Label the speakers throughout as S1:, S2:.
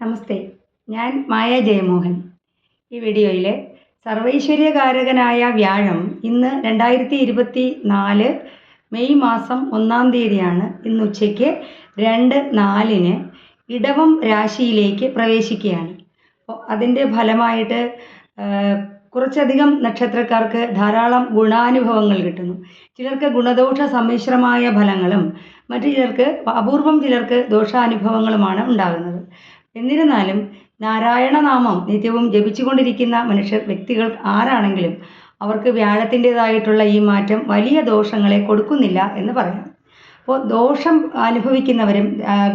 S1: നമസ്തേ ഞാൻ മായ ജയമോഹൻ. ഈ വീഡിയോയിൽ സർവൈശ്വര്യകാരകനായ വ്യാഴം ഇന്ന് രണ്ടായിരത്തി ഇരുപത്തി നാല് മെയ് മാസം ഒന്നാം തീയതിയാണ്. ഇന്ന് ഉച്ചയ്ക്ക് രണ്ട് നാലിന് ഇടവം രാശിയിലേക്ക് പ്രവേശിക്കുകയാണ്. അപ്പോൾ അതിന്റെ ഫലമായിട്ട് കുറച്ചധികം നക്ഷത്രക്കാർക്ക് ധാരാളം ഗുണാനുഭവങ്ങൾ കിട്ടുന്നു. ചിലർക്ക് ഗുണദോഷ സമ്മിശ്രമായ ഫലങ്ങളും മറ്റു ചിലർക്ക് അപൂർവം ചിലർക്ക് ദോഷാനുഭവങ്ങളുമാണ് ഉണ്ടാകുന്നത്. എന്നിരുന്നാലും നാരായണനാമം നിത്യവും ജപിച്ചുകൊണ്ടിരിക്കുന്ന മനുഷ്യർ വ്യക്തികൾ ആരാണെങ്കിലും അവർക്ക് വ്യാഴത്തിന്റെതായിട്ടുള്ള ഈ മാറ്റം വലിയ ദോഷങ്ങളെ കൊടുക്കുന്നില്ല എന്ന് പറയാം. അപ്പോൾ ദോഷം അനുഭവിക്കുന്നവരും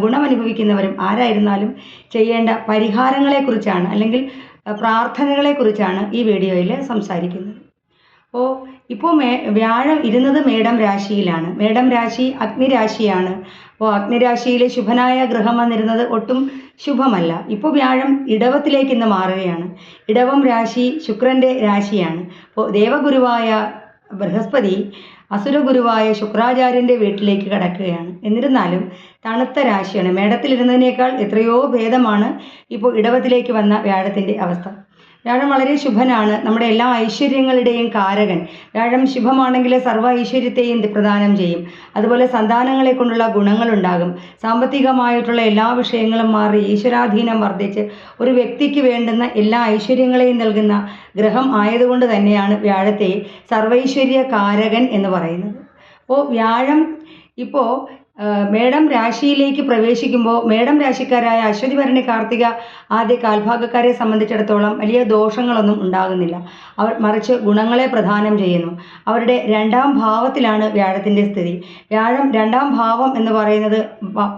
S1: ഗുണമനുഭവിക്കുന്നവരും ആരായിരുന്നാലും ചെയ്യേണ്ട പരിഹാരങ്ങളെക്കുറിച്ചാണ് അല്ലെങ്കിൽ പ്രാർത്ഥനകളെക്കുറിച്ചാണ് ഈ വീഡിയോയിൽ സംസാരിക്കുന്നത്. അപ്പോൾ ഇപ്പോൾ മേ വ്യാഴം ഇരുന്നത് മേടം രാശിയിലാണ്. മേടം രാശി അഗ്നിരാശിയാണ്. അപ്പോൾ അഗ്നിരാശിയിലെ ശുഭനായ ഗ്രഹം വന്നിരുന്നത് ഒട്ടും ശുഭമല്ല. ഇപ്പോൾ വ്യാഴം ഇടവത്തിലേക്ക് ഇന്ന് മാറുകയാണ്. ഇടവം രാശി ശുക്രന്റെ രാശിയാണ്. അപ്പോൾ ദേവഗുരുവായ ബൃഹസ്പതി അസുരഗുരുവായ ശുക്രാചാര്യന്റെ വീട്ടിലേക്ക് കടക്കുകയാണ്. എന്നിരുന്നാലും തണുത്ത രാശിയാണ്. മേടത്തിലിരുന്നതിനേക്കാൾ എത്രയോ ഭേദമാണ് ഇപ്പോൾ ഇടവത്തിലേക്ക് വന്ന വ്യാഴത്തിന്റെ അവസ്ഥ. വ്യാഴം വളരെ ശുഭനാണ്. നമ്മുടെ എല്ലാ ഐശ്വര്യങ്ങളുടെയും കാരകൻ. വ്യാഴം ശുഭമാണെങ്കിൽ സർവ ഐശ്വര്യത്തെയും പ്രദാനം ചെയ്യും. അതുപോലെ സന്താനങ്ങളെ കൊണ്ടുള്ള ഗുണങ്ങളുണ്ടാകും. സാമ്പത്തികമായിട്ടുള്ള എല്ലാ വിഷയങ്ങളും മാറി ഈശ്വരാധീനം വർദ്ധിച്ച് ഒരു വ്യക്തിക്ക് വേണ്ടുന്ന എല്ലാ ഐശ്വര്യങ്ങളെയും നൽകുന്ന ഗ്രഹം ആയതുകൊണ്ട് തന്നെയാണ് വ്യാഴത്തെ സർവൈശ്വര്യ കാരകൻ എന്ന് പറയുന്നത്. അപ്പോൾ വ്യാഴം ഇപ്പോൾ മേടം രാശിയിലേക്ക് പ്രവേശിക്കുമ്പോൾ മേടം രാശിക്കാരായ അശ്വതി ഭരണി കാർത്തിക ആദ്യ കാൽഭാഗക്കാരെ സംബന്ധിച്ചിടത്തോളം വലിയ ദോഷങ്ങളൊന്നും ഉണ്ടാകുന്നില്ല. അവർ മറിച്ച് ഗുണങ്ങളെ പ്രധാനം ചെയ്യുന്നു. അവരുടെ രണ്ടാം ഭാവത്തിലാണ് വ്യാഴത്തിന്റെ സ്ഥിതി. വ്യാഴം രണ്ടാം ഭാവം എന്ന് പറയുന്നത്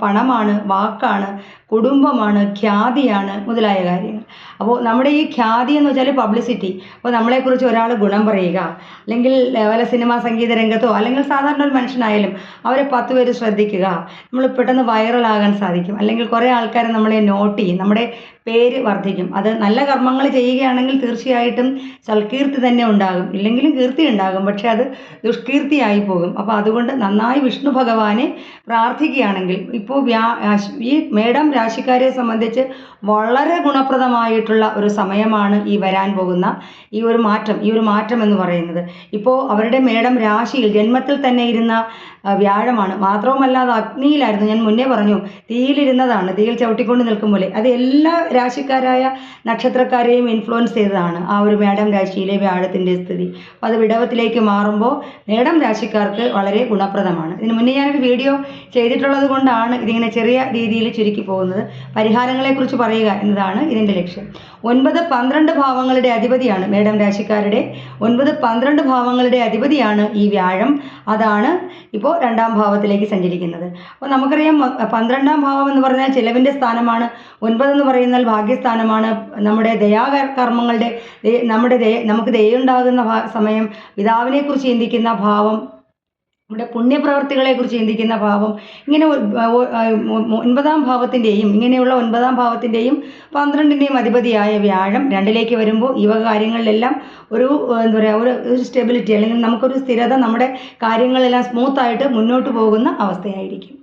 S1: പണമാണ് വാക്കാണ് കുടുംബമാണ് ഖ്യാതിയാണ് മുതലായ കാര്യങ്ങൾ. അപ്പോൾ നമ്മുടെ ഈ ഖ്യാതി എന്ന് വെച്ചാൽ പബ്ലിസിറ്റി അപ്പോൾ നമ്മളെക്കുറിച്ച് ഒരാൾ ഗുണം പറയുക. അല്ലെങ്കിൽ വല്ല സിനിമാ സംഗീത രംഗത്തോ അല്ലെങ്കിൽ സാധാരണ ഒരു മനുഷ്യനായാലും അവരെ പത്ത് പേര് ശ്രദ്ധിക്കുക. നമ്മൾ പെട്ടെന്ന് വൈറലാകാൻ സാധിക്കും. അല്ലെങ്കിൽ കുറേ ആൾക്കാർ നമ്മളെ നോട്ട് ചെയ്യും. നമ്മുടെ പേര് വർദ്ധിക്കും. അത് നല്ല കർമ്മങ്ങൾ ചെയ്യുകയാണെങ്കിൽ തീർച്ചയായിട്ടും സൽകീർത്തി തന്നെ ഉണ്ടാകും. ഇല്ലെങ്കിലും കീർത്തി ഉണ്ടാകും. പക്ഷേ അത് ദുഷ്കീർത്തിയായി പോകും. അപ്പോൾ അതുകൊണ്ട് നന്നായി വിഷ്ണു ഭഗവാനെ പ്രാർത്ഥിക്കുകയാണെങ്കിൽ ഇപ്പോൾ വ്യാ ഈ മേഡം രാശിക്കാരെ സംബന്ധിച്ച് വളരെ ഗുണപ്രദമായിട്ടുള്ള ഒരു സമയമാണ് ഈ വരാൻ പോകുന്ന ഈ ഒരു മാറ്റം ഈ ഒരു മാറ്റം എന്ന് പറയുന്നത്. ഇപ്പോൾ അവരുടെ മേഡം രാശിയിൽ ജന്മത്തിൽ തന്നെ ഇരുന്ന വ്യാഴമാണ്. മാത്രവുമല്ല അത് അഗ്നിയിലായിരുന്നു. ഞാൻ മുന്നേ പറഞ്ഞു തീയിലിരുന്നതാണ്. തീയിൽ ചവിട്ടിക്കൊണ്ട് നിൽക്കും പോലെ. അത് എല്ലാ രാശിക്കാരായ നക്ഷത്രക്കാരെയും ഇൻഫ്ലുവൻസ് ചെയ്തതാണ്. ആ ഒരു മേടം രാശിയിലെ വ്യാഴത്തിന്റെ സ്ഥിതി. അപ്പോൾ അത് വിടവത്തിലേക്ക് മാറുമ്പോൾ മേടം രാശിക്കാർക്ക് വളരെ ഗുണപ്രദമാണ്. ഇതിന് മുന്നേ ഞാനൊരു വീഡിയോ ചെയ്തിട്ടുള്ളത് കൊണ്ടാണ് ഇതിങ്ങനെ ചെറിയ രീതിയിൽ ചുരുക്കി പോകുന്നത്. പരിഹാരങ്ങളെക്കുറിച്ച് പറയുക എന്നതാണ് ഇതിന്റെ ലക്ഷ്യം. ഒൻപത് പന്ത്രണ്ട് ഭാവങ്ങളുടെ അധിപതിയാണ് മേടം രാശിക്കാരുടെ. ഒൻപത് പന്ത്രണ്ട് ഭാവങ്ങളുടെ അധിപതിയാണ് ഈ വ്യാഴം. അതാണ് ഇപ്പോൾ രണ്ടാം ഭാവത്തിലേക്ക് സഞ്ചരിക്കുന്നത്. അപ്പോൾ നമുക്കറിയാം പന്ത്രണ്ടാം ഭാവം എന്ന് പറഞ്ഞാൽ ചിലവിന്റെ സ്ഥാനമാണ്. ഒൻപത് എന്ന് പറയുന്നാൽ ഭാഗ്യസ്ഥാനമാണ്. നമ്മുടെ ദയാകർമ്മങ്ങളുടെ ദയ- നമ്മുടെ ദയ നമുക്ക് ദയുണ്ടാകുന്ന സമയം പിതാവിനെക്കുറിച്ച് ചിന്തിക്കുന്ന ഭാവം നമ്മുടെ പുണ്യപ്രവർത്തികളെക്കുറിച്ച് ചിന്തിക്കുന്ന ഭാവം ഇങ്ങനെ ഒൻപതാം ഭാവത്തിന്റെയും ഇങ്ങനെയുള്ള ഒൻപതാം ഭാവത്തിന്റെയും പന്ത്രണ്ടിന്റെയും അധിപതിയായ വ്യാഴം രണ്ടിലേക്ക് വരുമ്പോൾ വക കാര്യങ്ങളിലെല്ലാം ഒരു എന്താ പറയുക ഒരു ഒരു സ്റ്റെബിലിറ്റി അല്ലെങ്കിൽ നമുക്കൊരു സ്ഥിരത നമ്മുടെ കാര്യങ്ങളെല്ലാം സ്മൂത്തായിട്ട് മുന്നോട്ട് പോകുന്ന അവസ്ഥയായിരിക്കും.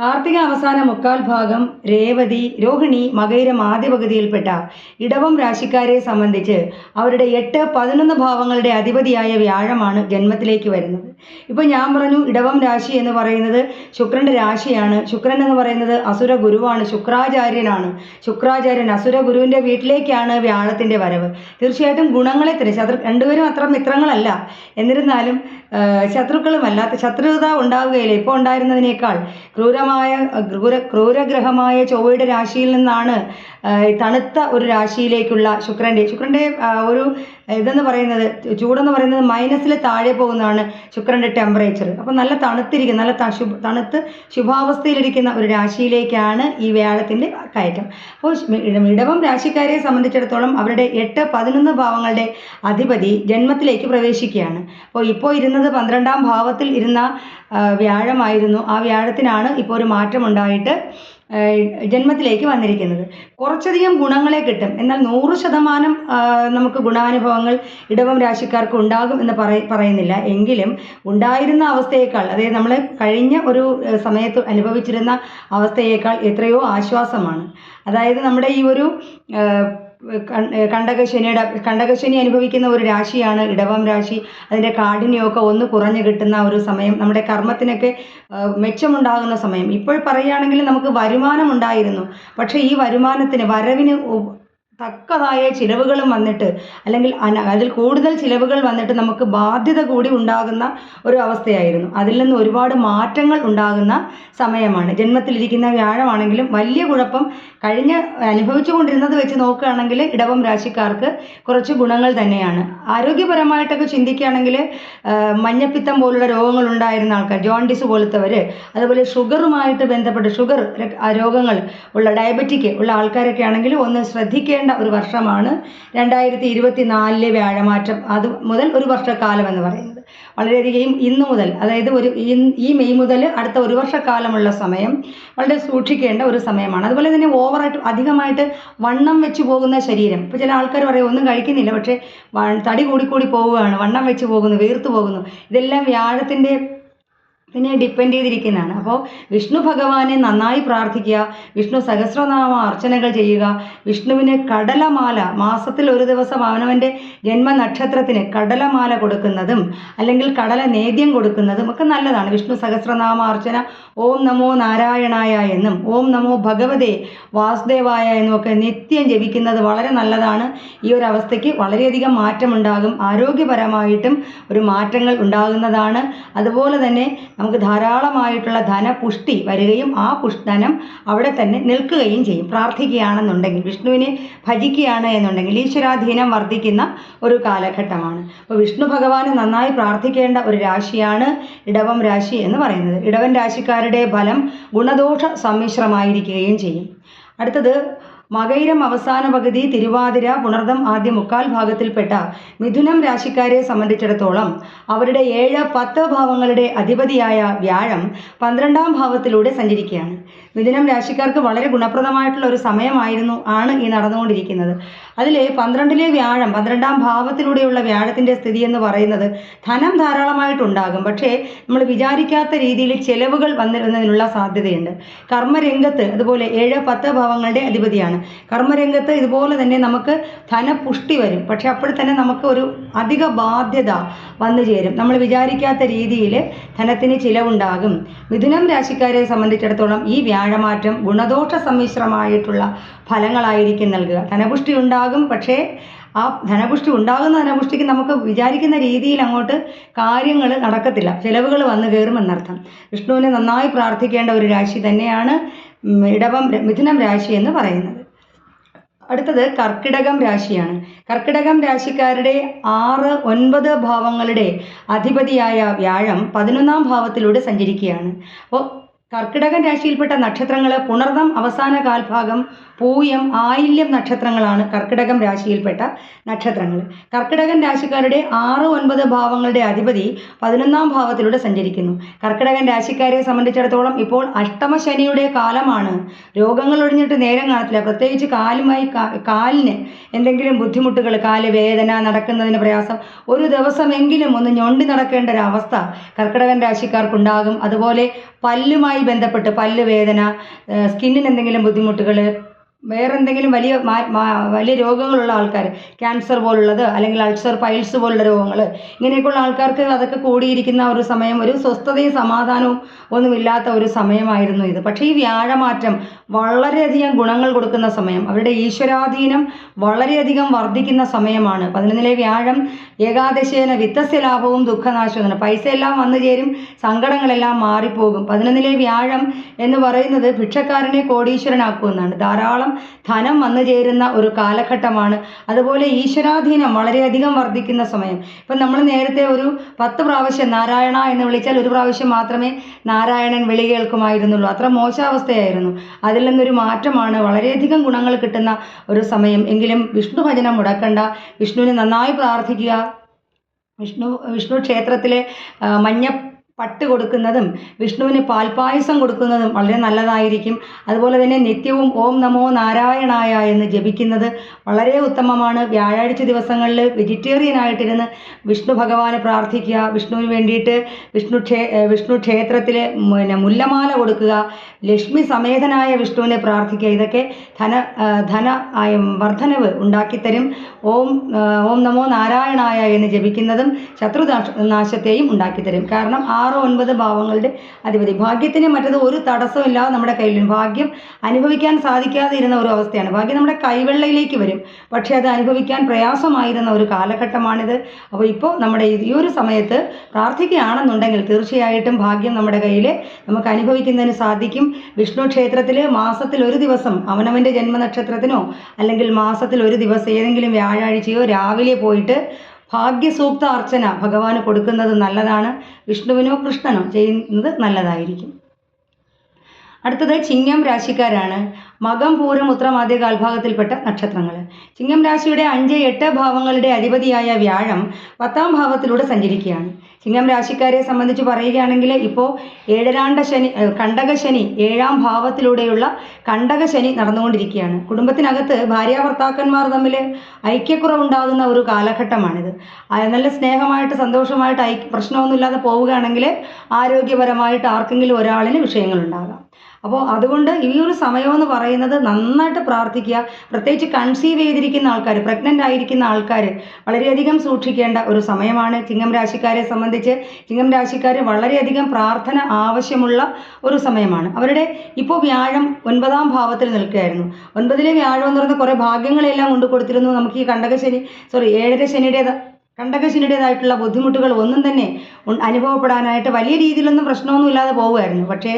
S1: കാർത്തിക അവസാന മുക്കാൽ ഭാഗം രേവതി രോഹിണി മകൈരം ആദ്യ പകുതിയിൽപ്പെട്ട ഇടവം രാശിക്കാരെ സംബന്ധിച്ച് അവരുടെ എട്ട് പതിനൊന്ന് ഭാവങ്ങളുടെ അധിപതിയായ വ്യാഴമാണ് ജന്മത്തിലേക്ക് വരുന്നത്. ഇപ്പോൾ ഞാൻ പറഞ്ഞു ഇടവം രാശി എന്ന് പറയുന്നത് ശുക്രന്റെ രാശിയാണ്. ശുക്രൻ എന്ന് പറയുന്നത് അസുര ഗുരുവാണ്. ശുക്രാചാര്യനാണ്. ശുക്രാചാര്യൻ അസുര ഗുരുവിന്റെ വീട്ടിലേക്കാണ് വ്യാഴത്തിന്റെ വരവ്. തീർച്ചയായിട്ടും ഗുണങ്ങളെ തന്നെ ശത്രു രണ്ടുപേരും അത്ര മിത്രങ്ങളല്ല. എന്നിരുന്നാലും ശത്രുക്കളുമല്ലാത്ത ശത്രുത ഉണ്ടാവുകയില്ല. ഇപ്പോൾ ഉണ്ടായിരുന്നതിനേക്കാൾ ക്രൂരമായ ക്രൂര ക്രൂരഗ്രഹമായ ചൊവ്വയുടെ രാശിയിൽ നിന്നാണ് തണുത്ത ഒരു രാശിയിലേക്കുള്ള ശുക്രന്റെ ശുക്രന്റെ ഒരു ഇതെന്ന് പറയുന്നത് ചൂടെന്ന് പറയുന്നത് മൈനസിൽ താഴെ പോകുന്നതാണ് ശുക്രന്റെ ടെമ്പറേച്ചർ അപ്പോൾ നല്ല തണുത്തിരിക്കുന്ന നല്ല ശുഭ തണുത്ത് ശുഭാവസ്ഥയിലിരിക്കുന്ന ഒരു രാശിയിലേക്കാണ് ഈ വ്യാഴത്തിന്റെ കയറ്റം. അപ്പോൾ ഇടവം രാശിക്കാരെ സംബന്ധിച്ചിടത്തോളം അവരുടെ എട്ട് പതിനൊന്ന് ഭാവങ്ങളുടെ അധിപതി ജന്മത്തിലേക്ക് പ്രവേശിക്കുകയാണ്. അപ്പോൾ ഇപ്പോൾ ഇരുന്നത് പന്ത്രണ്ടാം ഭാവത്തിൽ ഇരുന്ന വ്യാഴമായിരുന്നു. ആ വ്യാഴത്തിനാണ് ഇപ്പോൾ ഒരു മാറ്റമുണ്ടായിട്ട് ജന്മത്തിലേക്ക് വന്നിരിക്കുന്നത്. കുറച്ചധികം ഗുണങ്ങളെ കിട്ടും. എന്നാൽ നൂറ് ശതമാനം നമുക്ക് ഗുണാനുഭവങ്ങൾ ഇടവം രാശിക്കാർക്ക് ഉണ്ടാകും എന്ന് പറയ പറയുന്നില്ല. എങ്കിലും ഉണ്ടായിരുന്ന അവസ്ഥയേക്കാൾ അതായത് നമ്മൾ കഴിഞ്ഞ ഒരു സമയത്ത് അനുഭവിച്ചിരുന്ന അവസ്ഥയേക്കാൾ എത്രയോ ആശ്വാസമാണ്. അതായത് നമ്മുടെ ഈ ഒരു കണ്ടകശനിയുടെ കണ്ടകശനി അനുഭവിക്കുന്ന ഒരു രാശിയാണ് ഇടവം രാശി. അതിന്റെ കാഠിന്യമൊക്കെ ഒന്ന് കുറഞ്ഞു കിട്ടുന്ന ഒരു സമയം നമ്മുടെ കർമ്മത്തിനൊക്കെ മെച്ചമുണ്ടാകുന്ന സമയം. ഇപ്പോൾ പറയുകയാണെങ്കിൽ നമുക്ക് വരുമാനം ഉണ്ടായിരുന്നു. പക്ഷേ ഈ വരുമാനത്തിന് വരവിന് തക്കതായ ചിലവുകളും വന്നിട്ട് അല്ലെങ്കിൽ അതിൽ കൂടുതൽ ചിലവുകൾ വന്നിട്ട് നമുക്ക് ബാധ്യത കൂടി ഉണ്ടാകുന്ന ഒരു അവസ്ഥയായിരുന്നു. അതിൽ നിന്ന് ഒരുപാട് മാറ്റങ്ങൾ ഉണ്ടാകുന്ന സമയമാണ്. ജന്മത്തിലിരിക്കുന്ന വ്യാഴമാണെങ്കിലും വലിയ കുഴപ്പം കഴിഞ്ഞ അനുഭവിച്ചു കൊണ്ടിരുന്നത് വെച്ച് നോക്കുകയാണെങ്കിൽ ഇടവം രാശിക്കാർക്ക് കുറച്ച് ഗുണങ്ങൾ തന്നെയാണ്. ആരോഗ്യപരമായിട്ടൊക്കെ ചിന്തിക്കുകയാണെങ്കിൽ മഞ്ഞപ്പിത്തം പോലുള്ള രോഗങ്ങൾ ഉണ്ടായിരുന്ന ആൾക്കാർ ജോണ്ടിസ് പോലത്തവർ അതുപോലെ ഷുഗറുമായിട്ട് ബന്ധപ്പെട്ട് ഷുഗർ രോഗങ്ങൾ ഉള്ള ഡയബറ്റിക് ഉള്ള ആൾക്കാരൊക്കെ ആണെങ്കിൽ ഒന്ന് ശ്രദ്ധിക്കേണ്ട ഒരു വർഷമാണ് രണ്ടായിരത്തി ഇരുപത്തി നാലിലെ വ്യാഴമാറ്റം. അത് മുതൽ ഒരു വർഷക്കാലം എന്ന് പറയുന്നത്. വളരെയധികം ഇന്ന് മുതൽ അതായത് ഒരു ഈ- മെയ് മുതൽ അടുത്ത ഒരു വർഷക്കാലമുള്ള സമയം വളരെ സൂക്ഷിക്കേണ്ട ഒരു സമയമാണ്. അതുപോലെ തന്നെ ഓവറായിട്ട് അധികമായിട്ട് വണ്ണം വെച്ച് പോകുന്ന ശരീരം. ഇപ്പോൾ ചില ആൾക്കാർ പറയും ഒന്നും കഴിക്കുന്നില്ല പക്ഷേ തടി കൂടിക്കൂടി പോവുകയാണ്. വണ്ണം വെച്ച് പോകുന്നു വീർത്തു പോകുന്നു. ഇതെല്ലാം വ്യാഴത്തിന്റെ ഇതിനെ ഡിപ്പെൻഡ് ചെയ്തിരിക്കുന്നതാണ്. അപ്പോൾ വിഷ്ണു ഭഗവാനെ നന്നായി പ്രാർത്ഥിക്കുക വിഷ്ണു സഹസ്രനാമ അർച്ചനകൾ ചെയ്യുക വിഷ്ണുവിന് കടലമാല മാസത്തിൽ ഒരു ദിവസം അവനവന്റെ ജന്മനക്ഷത്രത്തിന് കടലമാല കൊടുക്കുന്നതും അല്ലെങ്കിൽ കടല നേദ്യം കൊടുക്കുന്നതും ഒക്കെ നല്ലതാണ്. വിഷ്ണു സഹസ്രനാമ അർച്ചന ഓം നമോ നാരായണായ എന്നും ഓം നമോ ഭഗവതേ വാസുദേവായ എന്നും ഒക്കെ നിത്യം ജപിക്കുന്നത് വളരെ നല്ലതാണ്. ഈ ഒരു അവസ്ഥയ്ക്ക് വളരെയധികം മാറ്റമുണ്ടാകും. ആരോഗ്യപരമായിട്ടും ഒരു മാറ്റങ്ങൾ ഉണ്ടാകുന്നതാണ്. അതുപോലെ തന്നെ നമുക്ക് ധാരാളമായിട്ടുള്ള ധനപുഷ്ടി വരികയും ആ പുഷ്ധനം അവിടെ തന്നെ നിൽക്കുകയും ചെയ്യും. പ്രാർത്ഥിക്കുകയാണെന്നുണ്ടെങ്കിൽ വിഷ്ണുവിനെ ഭജിക്കുകയാണ് എന്നുണ്ടെങ്കിൽ ഈശ്വരാധീനം വർദ്ധിക്കുന്ന ഒരു കാലഘട്ടമാണ്. അപ്പോൾ വിഷ്ണു ഭഗവാന് നന്നായി പ്രാർത്ഥിക്കേണ്ട ഒരു രാശിയാണ് ഇടവം രാശി എന്ന് പറയുന്നത്. ഇടവൻ രാശിക്കാരുടെ ഫലം ഗുണദോഷ സമ്മിശ്രമായിരിക്കുകയും ചെയ്യും. അടുത്തത് മകയിരം അവസാന പകുതി തിരുവാതിര പുണർദം ആദ്യ മുക്കാൽ ഭാഗത്തിൽപ്പെട്ട മിഥുനം രാശിക്കാരെ സംബന്ധിച്ചിടത്തോളം അവരുടെ ഏഴ് പത്ത് ഭാവങ്ങളുടെ അധിപതിയായ വ്യാഴം പന്ത്രണ്ടാം ഭാവത്തിലൂടെ സഞ്ചരിക്കുകയാണ്. മിഥുനം രാശിക്കാർക്ക് വളരെ ഗുണപ്രദമായിട്ടുള്ള ഒരു സമയമായിരുന്നു ആണ് ഈ നടന്നുകൊണ്ടിരിക്കുന്നത്. അതിൽ പന്ത്രണ്ടിലെ വ്യാഴം പന്ത്രണ്ടാം ഭാവത്തിലൂടെയുള്ള വ്യാഴത്തിന്റെ സ്ഥിതി എന്ന് പറയുന്നത് ധനം ധാരാളമായിട്ടുണ്ടാകും. പക്ഷേ നമ്മൾ വിചാരിക്കാത്ത രീതിയിൽ ചെലവുകൾ വന്നിരുന്നതിനുള്ള സാധ്യതയുണ്ട്. കർമ്മരംഗത്ത് അതുപോലെ ഏഴ് പത്ത് ഭാവങ്ങളുടെ അധിപതിയാണ്. കർമ്മരംഗത്ത് ഇതുപോലെ തന്നെ നമുക്ക് ധനപുഷ്ടി വരും. പക്ഷേ അപ്പോൾ തന്നെ നമുക്ക് ഒരു അധിക ബാധ്യത വന്നു ചേരും. നമ്മൾ വിചാരിക്കാത്ത രീതിയിൽ ധനത്തിന് ചിലവുണ്ടാകും. മിഥുനം രാശിക്കാരെ സംബന്ധിച്ചിടത്തോളം ഈ വ്യാഴമാറ്റം ഗുണദോഷ സമ്മിശ്രമായിട്ടുള്ള ഫലങ്ങളായിരിക്കും നൽകുക. ധനപുഷ്ടി ഉണ്ടാകും പക്ഷേ ആ ധനപുഷ്ടി ഉണ്ടാകുന്ന ധനപുഷ്ടിക്ക് നമുക്ക് വിചാരിക്കുന്ന രീതിയിൽ അങ്ങോട്ട് കാര്യങ്ങൾ നടക്കത്തില്ല. ചിലവുകൾ വന്നു കയറുമെന്നർത്ഥം. വിഷ്ണുവിനെ നന്നായി പ്രാർത്ഥിക്കേണ്ട ഒരു രാശി തന്നെയാണ് ഇടവം മിഥുനം രാശി എന്ന് പറയുന്നത്. അടുത്തത് കർക്കിടകം രാശിയാണ്. കർക്കിടകം രാശിക്കാരുടെ ആറ് ഒൻപത് ഭാവങ്ങളുടെ അധിപതിയായ വ്യാഴം പതിനൊന്നാം ഭാവത്തിലൂടെ സഞ്ചരിക്കുകയാണ്. അപ്പോൾ കർക്കിടകൻ രാശിയിൽപ്പെട്ട നക്ഷത്രങ്ങൾ പുണർദം അവസാന കാൽഭാഗം പൂയം ആയില്യം നക്ഷത്രങ്ങളാണ് കർക്കിടകം രാശിയിൽപ്പെട്ട നക്ഷത്രങ്ങൾ കർക്കിടകൻ രാശിക്കാരുടെ ആറ് ഒൻപത് ഭാവങ്ങളുടെ അധിപതി പതിനൊന്നാം ഭാവത്തിലൂടെ സഞ്ചരിക്കുന്നു. കർക്കിടകൻ രാശിക്കാരെ സംബന്ധിച്ചിടത്തോളം ഇപ്പോൾ അഷ്ടമശനിയുടെ കാലമാണ്. രോഗങ്ങൾ ഒഴിഞ്ഞിട്ട് നേരം കാണത്തില്ല. പ്രത്യേകിച്ച് കാലുമായി കാലിന് എന്തെങ്കിലും ബുദ്ധിമുട്ടുകൾ കാൽ വേദന നടക്കുന്നതിന് പ്രയാസം ഒരു ദിവസമെങ്കിലും ഒന്ന് ഞൊണ്ടി നടക്കേണ്ട ഒരു അവസ്ഥ കർക്കിടകൻ രാശിക്കാർക്കുണ്ടാകും. അതുപോലെ പല്ലുമായി ബന്ധപ്പെട്ട് പല്ല് വേദന ഏഹ് സ്കിന്നിന് എന്തെങ്കിലും ബുദ്ധിമുട്ടുകൾ വേറെ എന്തെങ്കിലും വലിയ വലിയ രോഗങ്ങളുള്ള ആൾക്കാർ ക്യാൻസർ പോലുള്ളത് അല്ലെങ്കിൽ അൾസർ പൈൽസ് പോലുള്ള രോഗങ്ങൾ ഇങ്ങനെയൊക്കെയുള്ള ആൾക്കാർക്ക് അതൊക്കെ കൂടിയിരിക്കുന്ന ഒരു സമയം ഒരു സ്വസ്ഥതയും സമാധാനവും ഒന്നുമില്ലാത്ത ഒരു സമയമായിരുന്നു ഇത്. പക്ഷേ ഈ വ്യാഴമാറ്റം വളരെയധികം ഗുണങ്ങൾ കൊടുക്കുന്ന സമയം അവരുടെ ഈശ്വരാധീനം വളരെയധികം വർദ്ധിക്കുന്ന സമയമാണ്. പതിനൊന്നിലെ വ്യാഴം ഏകാദശേന വിത്തസ്യ ലാഭവും ദുഃഖനാശവും പൈസ എല്ലാം വന്നു ചേരും സങ്കടങ്ങളെല്ലാം മാറിപ്പോകും. പതിനൊന്നിലെ വ്യാഴം എന്ന് പറയുന്നത് ഭിക്ഷക്കാരനെ കോടീശ്വരനാക്കുമെന്നാണ്. ധാരാളം ധനം വന്നു ചേരുന്ന ഒരു കാലഘട്ടമാണ്. അതുപോലെ ഈശ്വരാധീനം വളരെയധികം വർദ്ധിക്കുന്ന സമയം. ഇപ്പം നമ്മൾ നേരത്തെ ഒരു പത്ത് പ്രാവശ്യം നാരായണ എന്ന് വിളിച്ചാൽ ഒരു പ്രാവശ്യം മാത്രമേ നാരായണൻ വിളി കേൾക്കുമായിരുന്നുള്ളൂ. അത്ര മോശാവസ്ഥയായിരുന്നു. അതിൽ നിന്നൊരു മാറ്റമാണ് വളരെയധികം ഗുണങ്ങൾ കിട്ടുന്ന ഒരു സമയം. എങ്കിലും വിഷ്ണു ഭജനം മുടക്കണ്ട. വിഷ്ണുവിനെ നന്നായി പ്രാർത്ഥിക്കുക. വിഷ്ണു വിഷ്ണു ക്ഷേത്രത്തിലെ മഞ്ഞ പട്ട് കൊടുക്കുന്നതും വിഷ്ണുവിന് പാൽപായസം കൊടുക്കുന്നതും വളരെ നല്ലതായിരിക്കും. അതുപോലെ തന്നെ നിത്യവും ഓം നമോ നാരായണായ എന്ന് ജപിക്കുന്നത് വളരെ ഉത്തമമാണ്. വ്യാഴാഴ്ച ദിവസങ്ങളിൽ വെജിറ്റേറിയൻ ആയിട്ടിരുന്ന് വിഷ്ണു ഭഗവാനെ പ്രാർത്ഥിക്കുക വിഷ്ണുവിന് വേണ്ടിയിട്ട് വിഷ്ണു ക്ഷേ വിഷ്ണു ക്ഷേത്രത്തിൽ പിന്നെ മുല്ലമാല കൊടുക്കുക ലക്ഷ്മി സമേതനായ വിഷ്ണുവിനെ പ്രാർത്ഥിക്കുക. ഇതൊക്കെ ധന ആ, ധന ആ, വർധനവ് ഉണ്ടാക്കിത്തരും. ഓം ഓം നമോ നാരായണായ എന്ന് ജപിക്കുന്നതും ശത്രുനാശ നാശത്തെയും ഉണ്ടാക്കിത്തരും. കാരണം ആറ് ഒൻപത് ഭാവങ്ങളുടെ അധിപതി. ഭാഗ്യത്തിന് മറ്റത് ഒരു തടസ്സമില്ലാതെ നമ്മുടെ കയ്യിൽ ഭാഗ്യം അനുഭവിക്കാൻ സാധിക്കാതെ ഇരുന്ന ഒരു അവസ്ഥയാണ്. ഭാഗ്യം നമ്മുടെ കൈവെള്ളയിലേക്ക് വരും. പക്ഷേ അത് അനുഭവിക്കാൻ പ്രയാസമായിരുന്ന ഒരു കാലഘട്ടമാണിത്. അപ്പോൾ ഇപ്പോൾ നമ്മുടെ ഈ ഒരു സമയത്ത് പ്രാർത്ഥിക്കുകയാണെന്നുണ്ടെങ്കിൽ തീർച്ചയായിട്ടും ഭാഗ്യം നമ്മുടെ കയ്യിൽ നമുക്ക് അനുഭവിക്കുന്നതിന് സാധിക്കും. വിഷ്ണു ക്ഷേത്രത്തിൽ മാസത്തിൽ ഒരു ദിവസം അവനവന്റെ ജന്മനക്ഷത്രത്തിനോ അല്ലെങ്കിൽ മാസത്തിൽ ഒരു ദിവസം ഏതെങ്കിലും വ്യാഴാഴ്ചയോ രാവിലെ പോയിട്ട് ഭാഗ്യസൂക്ത അർച്ചന ഭഗവാന് കൊടുക്കുന്നത് നല്ലതാണ്. വിഷ്ണുവിനോ കൃഷ്ണനോ ചെയ്യുന്നത് നല്ലതായിരിക്കും. അടുത്തത് ചിങ്ങം രാശിക്കാരാണ്. മകം പൂരം ഉത്രം ആദ്യ കാൽഭാഗത്തിൽപ്പെട്ട നക്ഷത്രങ്ങൾ. ചിങ്ങം രാശിയുടെ അഞ്ച് എട്ട് ഭാവങ്ങളുടെ അധിപതിയായ വ്യാഴം പത്താം ഭാവത്തിലൂടെ സഞ്ചരിക്കുകയാണ്. ചിങ്ങം രാശിക്കാരെ സംബന്ധിച്ച് പറയുകയാണെങ്കിൽ ഇപ്പോൾ ഏഴരാണ്ട ശനി കണ്ടക ശനി ഏഴാം ഭാവത്തിലൂടെയുള്ള കണ്ടക ശനി നടന്നുകൊണ്ടിരിക്കുകയാണ്. കുടുംബത്തിനകത്ത് ഭാര്യാഭർത്താക്കന്മാർ തമ്മിൽ ഐക്യക്കുറവുണ്ടാകുന്ന ഒരു കാലഘട്ടമാണിത്. നല്ല സ്നേഹമായിട്ട് സന്തോഷമായിട്ട് ഐ പ്രശ്നമൊന്നുമില്ലാതെ പോവുകയാണെങ്കിൽ ആരോഗ്യപരമായിട്ട് ആർക്കെങ്കിലും ഒരാളിന് വിഷയങ്ങളുണ്ടാകാം. അപ്പോൾ അതുകൊണ്ട് ഈ ഒരു സമയമെന്ന് പറയുന്നത് നന്നായിട്ട് പ്രാർത്ഥിക്കുക. പ്രത്യേകിച്ച് കൺസീവ് ചെയ്തിരിക്കുന്ന ആൾക്കാർ പ്രഗ്നന്റ് ആയിരിക്കുന്ന ആൾക്കാർ വളരെയധികം സൂക്ഷിക്കേണ്ട ഒരു സമയമാണ്. ചിങ്ങം രാശിക്കാരെ സംബന്ധിച്ച് ചിങ്ങം രാശിക്കാർ വളരെയധികം പ്രാർത്ഥന ആവശ്യമുള്ള ഒരു സമയമാണ്. അവരുടെ ഇപ്പോൾ വ്യാഴം ഒൻപതാം ഭാവത്തിൽ നിൽക്കുകയായിരുന്നു. ഒൻപതിലെ വ്യാഴം എന്ന് പറയുന്ന കുറേ ഭാഗ്യങ്ങളെല്ലാം കൊണ്ടു കൊടുത്തിരുന്നു നമുക്ക് ഈ കണ്ടക ശനി സോറി ഏഴര ശനിയുടേത് കണ്ടകശനിയുടേതായിട്ടുള്ള ബുദ്ധിമുട്ടുകൾ ഒന്നും തന്നെ അനുഭവപ്പെടാനായിട്ട് വലിയ രീതിയിലൊന്നും പ്രശ്നമൊന്നും ഇല്ലാതെ പോവുമായിരുന്നു പക്ഷേ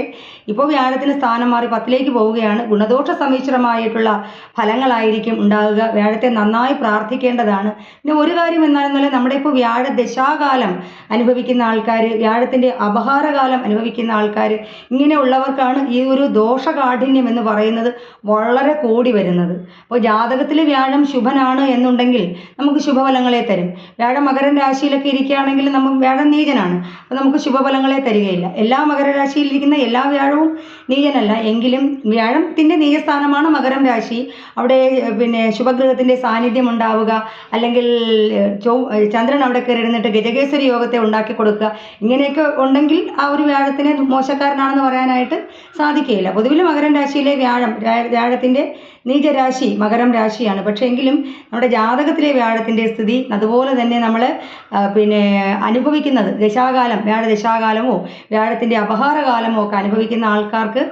S1: ഇപ്പോൾ വ്യാഴത്തിന് സ്ഥാനം മാറി പത്തിലേക്ക് പോവുകയാണ്. ഗുണദോഷ സമ്മിശ്രമായിട്ടുള്ള ഫലങ്ങളായിരിക്കും ഉണ്ടാകുക. വ്യാഴത്തെ നന്നായി പ്രാർത്ഥിക്കേണ്ടതാണ്. പിന്നെ ഒരു കാര്യം എന്നാലെന്നാൽ നമ്മുടെ ഇപ്പോൾ വ്യാഴ ദശാകാലം അനുഭവിക്കുന്ന ആൾക്കാർ വ്യാഴത്തിന്റെ അപഹാരകാലം അനുഭവിക്കുന്ന ആൾക്കാർ ഇങ്ങനെയുള്ളവർക്കാണ് ഈ ഒരു ദോഷകാഠിന്യം എന്ന് പറയുന്നത് വളരെ കൂടി വരുന്നത്. അപ്പോൾ ജാതകത്തിൽ വ്യാഴം ശുഭനാണ് എന്നുണ്ടെങ്കിൽ നമുക്ക് ശുഭഫലങ്ങളെ തരും. വ്യാഴം മകരൻ രാശിയിലൊക്കെ ഇരിക്കുകയാണെങ്കിൽ നമ്മൾ വ്യാഴം നീചനാണ്. അപ്പോൾ നമുക്ക് ശുഭഫലങ്ങളെ തരികയില്ല. എല്ലാ മകരരാശിയിൽ ഇരിക്കുന്ന എല്ലാ വ്യാഴവും നീചനല്ല. എങ്കിലും വ്യാഴത്തിന്റെ നീചസ്ഥാനമാണ് മകരം രാശി. അവിടെ പിന്നെ ശുഭഗ്രഹത്തിന്റെ സാന്നിധ്യം ഉണ്ടാവുക. അല്ലെങ്കിൽ ചോ ചന്ദ്രൻ അവിടെ കയറി ഇരുന്നിട്ട് ഗജകേശ്വരി യോഗത്തെ ഉണ്ടാക്കി കൊടുക്കുക. ഇങ്ങനെയൊക്കെ ഉണ്ടെങ്കിൽ ആ ഒരു വ്യാഴത്തിനെ മോശക്കാരനാണെന്ന് പറയാനായിട്ട് സാധിക്കുകയില്ല. പൊതുവിൽ മകരം രാശിയിലെ വ്യാഴം വ്യാഴത്തിന്റെ നീചരാശി മകരം രാശിയാണ്. പക്ഷേ എങ്കിലും നമ്മുടെ ജാതകത്തിലെ വ്യാഴത്തിന്റെ സ്ഥിതി അതുപോലെ തന്നെ നമ്മൾ പിന്നെ അനുഭവിക്കുന്നത് ദശാകാലം വ്യാഴ ദശാകാലമോ വ്യാഴത്തിന്റെ അപഹാരകാലമോ ഒക്കെ അനുഭവിക്കുന്ന ആൾക്കാർക്ക്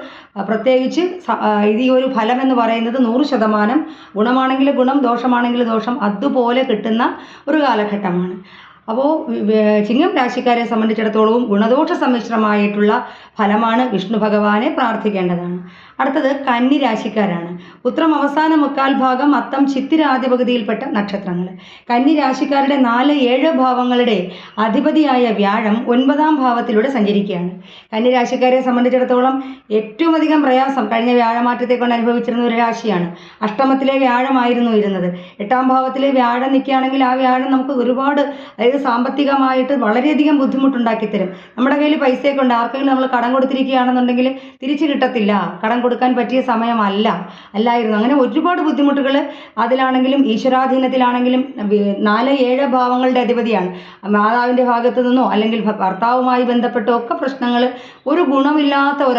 S1: പ്രത്യേകിച്ച് ഇത് ഒരു ഫലം എന്ന് പറയുന്നത് നൂറ് ശതമാനം ഗുണമാണെങ്കിൽ ഗുണം ദോഷമാണെങ്കിൽ ദോഷം അതുപോലെ കിട്ടുന്ന ഒരു കാലഘട്ടമാണ്. അപ്പോൾ ചിങ്ങം രാശിക്കാരെ സംബന്ധിച്ചിടത്തോളവും ഗുണദോഷ സമ്മിശ്രമായിട്ടുള്ള ഫലമാണ് വിഷ്ണു ഭഗവാനെ പ്രാർത്ഥിക്കേണ്ടതാണ്. അടുത്തത് കന്നി രാശിക്കാരാണ്. ഉത്രം അവസാന മുക്കാൽ ഭാഗം അത്തം ചിത്തിരാധിപതിയിൽപ്പെട്ട നക്ഷത്രങ്ങൾ. കന്നി രാശിക്കാരുടെ നാല് ഏഴ് ഭാവങ്ങളുടെ അധിപതിയായ വ്യാഴം ഒൻപതാം ഭാവത്തിലൂടെ സഞ്ചരിക്കുകയാണ്. കന്നി രാശിക്കാരെ സംബന്ധിച്ചിടത്തോളം ഏറ്റവും അധികം പ്രയാസം കഴിഞ്ഞ വ്യാഴമാറ്റത്തെ കൊണ്ട് അനുഭവിച്ചിരുന്ന ഒരു രാശിയാണ്. അഷ്ടമത്തിലെ വ്യാഴമായിരുന്നു ഇരുന്നത്. എട്ടാം ഭാവത്തിലെ വ്യാഴം നിൽക്കുകയാണെങ്കിൽ ആ വ്യാഴം നമുക്ക് ഒരുപാട് അതായത് സാമ്പത്തികമായിട്ട് വളരെയധികം ബുദ്ധിമുട്ടുണ്ടാക്കി തരും നമ്മുടെ കയ്യിൽ പൈസയൊക്കെ ഉണ്ട്. ആർക്കെങ്കിലും നമ്മൾ കടം കൊടുത്തിരിക്കുകയാണെന്നുണ്ടെങ്കിൽ തിരിച്ചു കിട്ടത്തില്ല. കടം കൊടുക്കാൻ പറ്റിയ സമയമല്ല. അല്ലായിരുന്നു. അങ്ങനെ ഒരുപാട് ബുദ്ധിമുട്ടുകൾ അതിലാണെങ്കിലും ഈശ്വരാധീനത്തിലാണെങ്കിലും നാല് ഏഴ് ഭാവങ്ങളുടെ അധിപതിയാണ്. മാതാവിന്റെ ഭാഗത്തു നിന്നോ അല്ലെങ്കിൽ ഭർത്താവുമായി ബന്ധപ്പെട്ട ഒക്കെ പ്രശ്നങ്ങൾ ഒരു ഗുണമില്ലാത്ത ഒരു